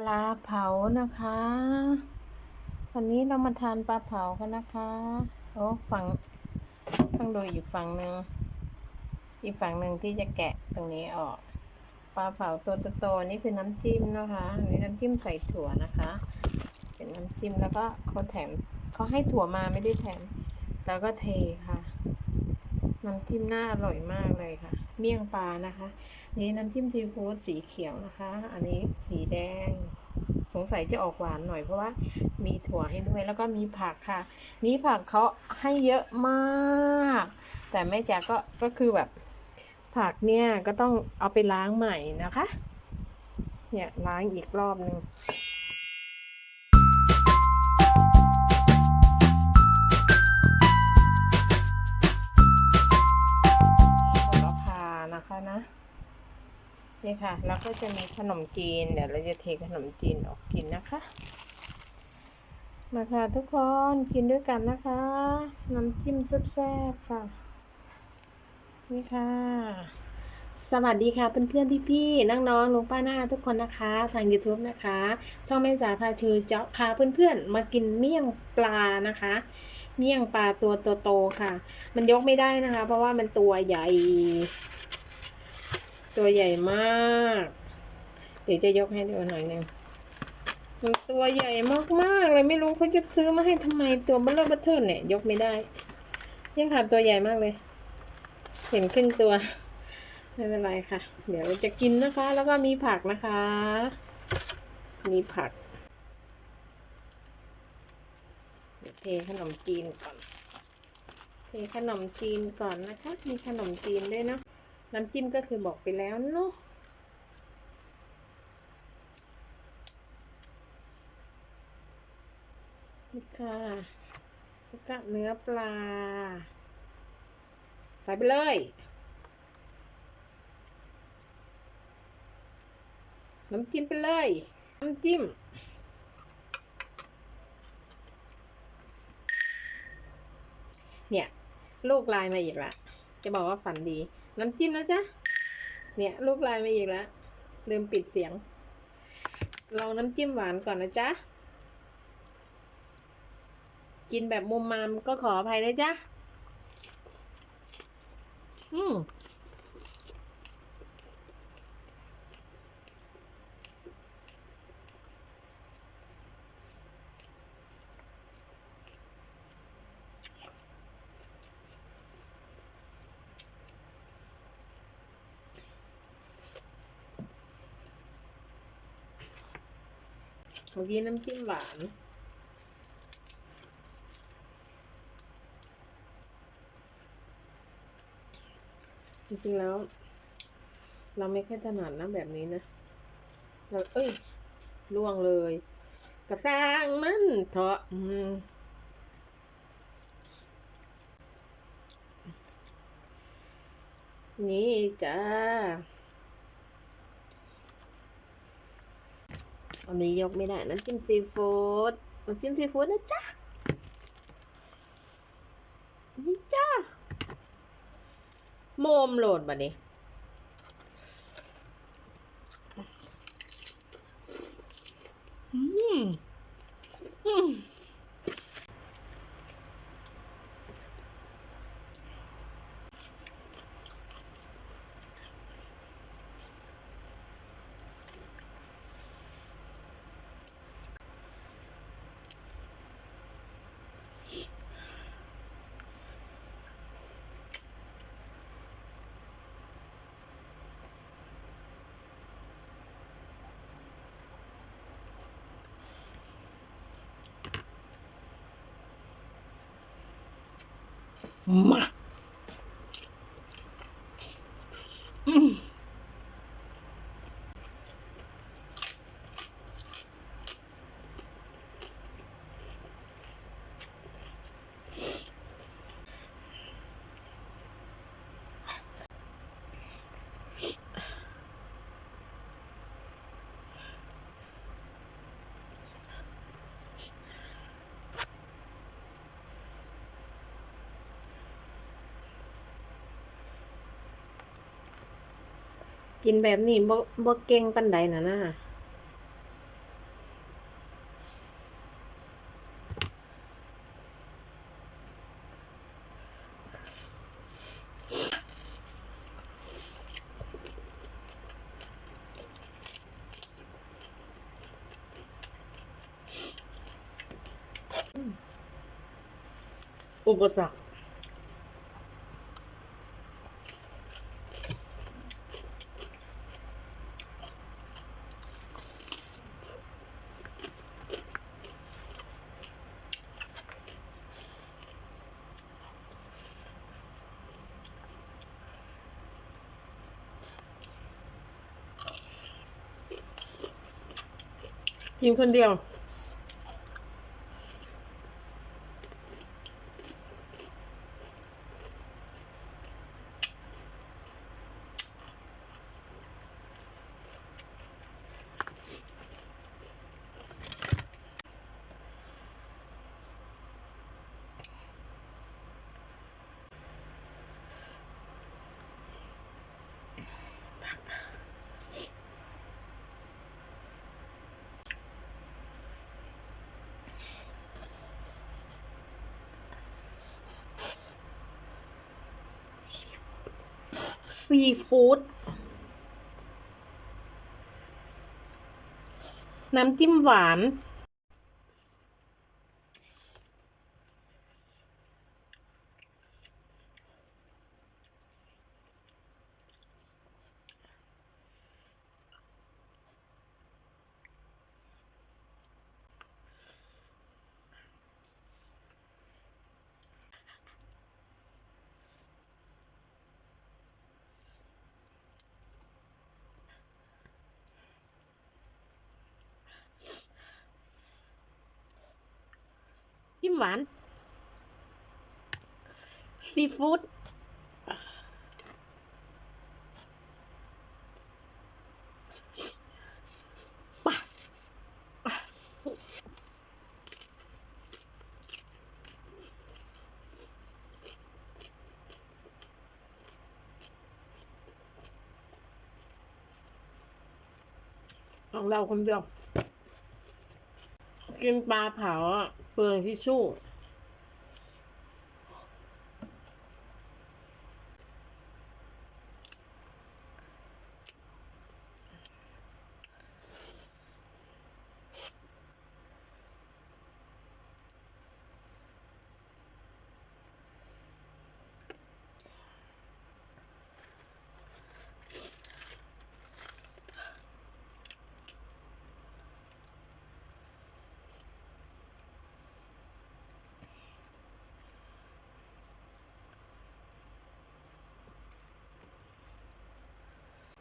ปลาเผานะคะ วันนี้เรามาทานปลาเผากันนะคะโอ้ฝั่งต้องดูอีกฝั่งหนึ่งอีกฝั่งหนึ่งที่จะแกะตรงนี้ออก ปลาเผาตัวโตๆนี่คือน้ำจิ้มนะคะนนี้น้ำจิ้มใส่ถั่วนะคะ เป็นน้ำจิ้มแล้วก็เขาแถมเขาให้ถั่วมาไม่ได้แถม แล้วก็เทค่ะ น้ำจิ้มน่าอร่อยมากเลยค่ะ เมี่ยงปลานะคะ นี่น้ำจิ้มซีฟู้ดสีเขียวนะคะ อันนี้สีแดง สงสัยจะออกหวานหน่อยเพราะว่ามีถั่วให้ด้วยแล้วก็มีผักค่ะ นี่ผักเขาให้เยอะมาก แต่แม่จ๋าก็ก็คือแบบผักเนี่ยก็ต้องเอาไปล้างใหม่นะคะ เนี่ยล้างอีกรอบหนึ่ง ค่ะ แล้วก็จะมีขนมจีน เดี๋ยวเราจะเทขนมจีนออกกินนะคะ มาค่ะทุกคนกินด้วยกันนะคะ น้ำจิ้มแซ่บๆค่ะ นี่ค่ะ สวัสดีค่ะเพื่อนๆพี่ๆน้องๆลุงป้าหน้าทุกคนนะคะ ทาง YouTube นะคะ ช่องแม่จ๋าพาชูจะพาเพื่อนๆ มากินเมี่ยงปลานะคะเมี่ยงปลาตัวโตๆค่ะ มันยกไม่ได้นะคะ เพราะว่ามันตัวใหญ่ ตัวใหญ่มาก เดี๋ยวจะยกให้ดูหน่อยหนึ่งมันตัวใหญ่มากๆเลยไม่รู้เขาจะซื้อมาให้ทำไมตัวเบลเลอร์เบอร์เทิร์นเนี่ย ยกไม่ได้ยังค่ะตัวใหญ่มากเลย เห็นครึ่งตัว ไม่เป็นไรค่ะ เดี๋ยวจะกินนะคะ แล้วก็มีผักนะคะ มีผักเทขนมจีนก่อนเทขนมจีนก่อนนะคะ มีขนมจีนด้วยเนาะ น้ำจิ้มก็คือบอกไปแล้วเนาะนี่ค่ะแล้วก็เนื้อปลา ใส่ไปเลยน้ำจิ้มไปเลย น้ำจิ้ม เนี่ย ลูกลายมาอีกละ จะบอกว่าฝันดี น้ำจิ้มนะจ๊ะ เนี่ยลูกลายมาอีกแล้วลืมปิดเสียง ลองน้ำจิ้มหวานก่อนนะจ๊ะ กินแบบมุมมามก็ขออภัยนะจ๊ะ อืม มื่อกี้น้ำจิ้มหวานจริงๆแล้ว เราไม่ค่อยถนัดนะแบบนี้นะเราเอ้ยล่วงเลย กระซ้างมันเถอะนี่จ้า อันนี้ยกไม่ได้น้ำจิ้มซีฟู้ดน้ำจิ้มซีฟู้ดนะจ๊ะนี่จ้าโมมโหลดบัดนี้อืมอืม มา กินแบบนี้บ่บ่เก่งปันใดนะนะอุปสรรค กินคนเดียว ซีฟู้ดน้ำจิ้มหวาน หวาน ซีฟู้ดของเราคนเดียว กินปลาเผาอะ เปลืองทิชชู่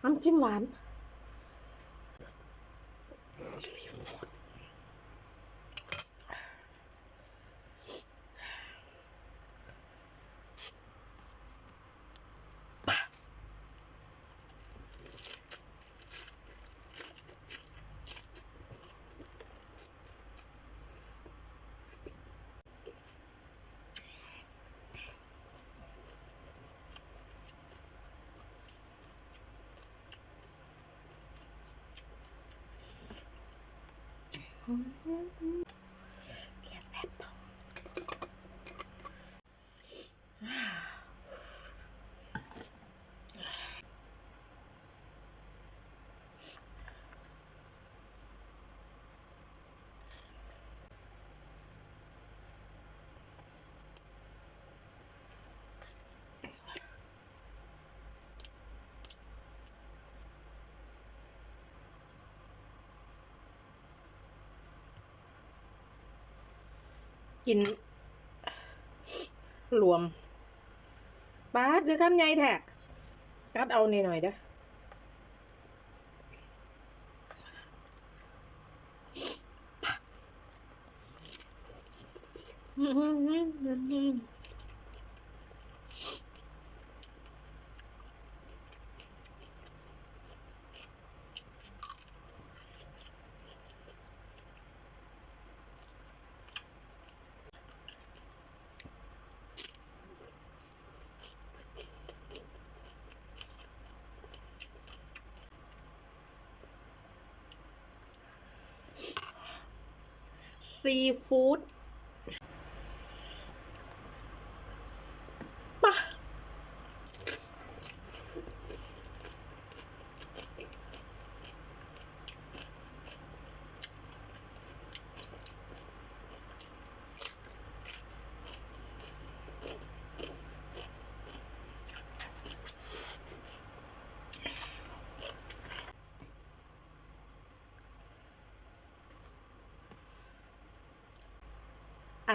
น้ำจิ้ 风风雨 กินรวมปาดคือคำใหญ่แท้กัดเอาหน่อยๆเด้อ ซีฟู้ด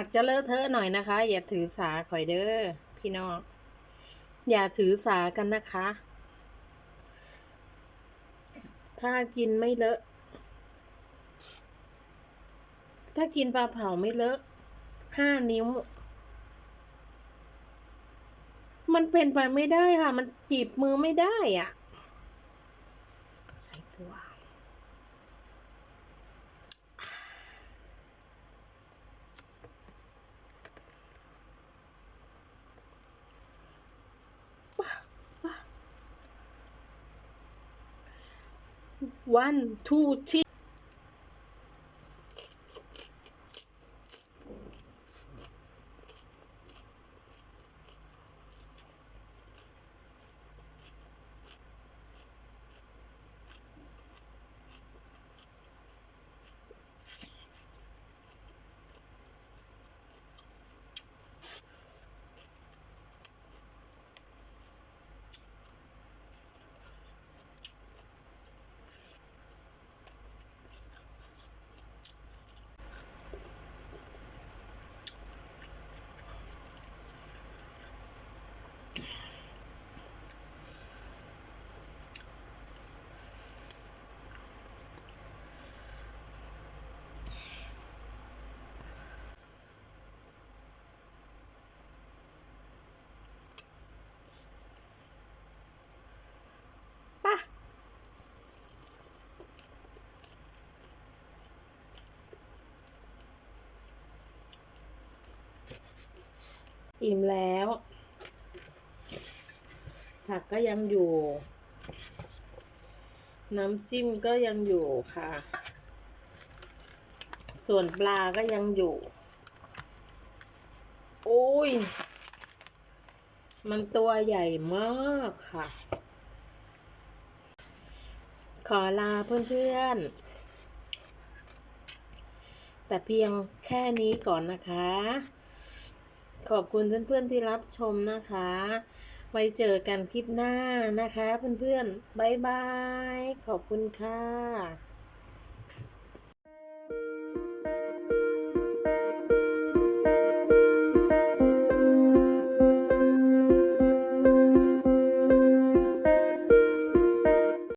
อาจจะเลอะเทอะหน่อยนะคะ อย่าถือสาข่อยเด้อพี่น้องอย่าถือสากันนะคะ ถ้ากินไม่เลอะ ถ้ากินปลาเผาไม่เลอะห้านิ้ว มันเป็นไปไม่ได้ค่ะ มันจีบมือไม่ได้อะ one two three อิ่มแล้ว ผักก็ยังอยู่ น้ำจิ้มก็ยังอยู่ค่ะ ส่วนปลาก็ยังอยู่ โอ้ย มันตัวใหญ่มากค่ะ ขอลาเพื่อนๆแต่เพียงแค่นี้ก่อนนะคะ ขอบคุณเพื่อนๆที่รับชมนะคะ ไว้เจอกันคลิปหน้านะคะเพื่อนๆบายบาย ขอบคุณค่ะ